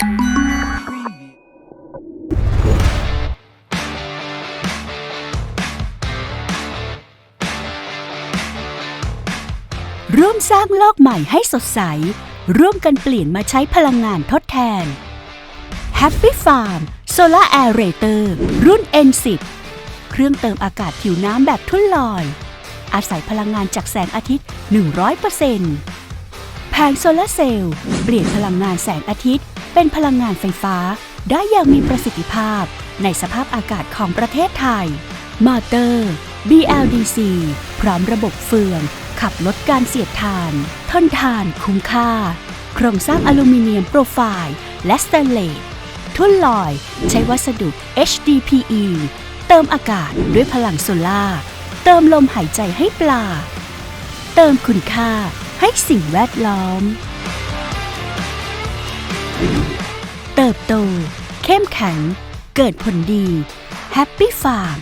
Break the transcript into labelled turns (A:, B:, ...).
A: ร่วมสร้างโลกใหม่ให้สดใส ร่วมกันเปลี่ยนมาใช้พลังงานทดแทน Happy Farm Solar Aerator รุ่น N10 เครื่องเติมอากาศผิวน้ำแบบทุ่นลอย อาศัยพลังงานจากแสงอาทิตย์ 100%แผงโซลาร์เซลล์เปลี่ยนพลังงานแสงอาทิตย์ เป็นพลังงานไฟฟ้าได้อย่างมีประสิทธิภาพในสภาพอากาศของประเทศไทย มอเตอร์ BLDC พร้อมระบบเฟือง ขับลดการเสียดทาน ทนทานคุ้มค่า โครงสร้างอลูมิเนียมโปรไฟล์ และสแตนเลสทุ่นลอย ใช้วัสดุ HDPE เติมอากาศด้วยพลังโซล่า เติมลมหายใจให้ปลา เติมคุณค่าให้สิ่งแวดล้อม เติบโต เข้มแข็ง เกิดผลดี แฮปปี้ฟาร์ม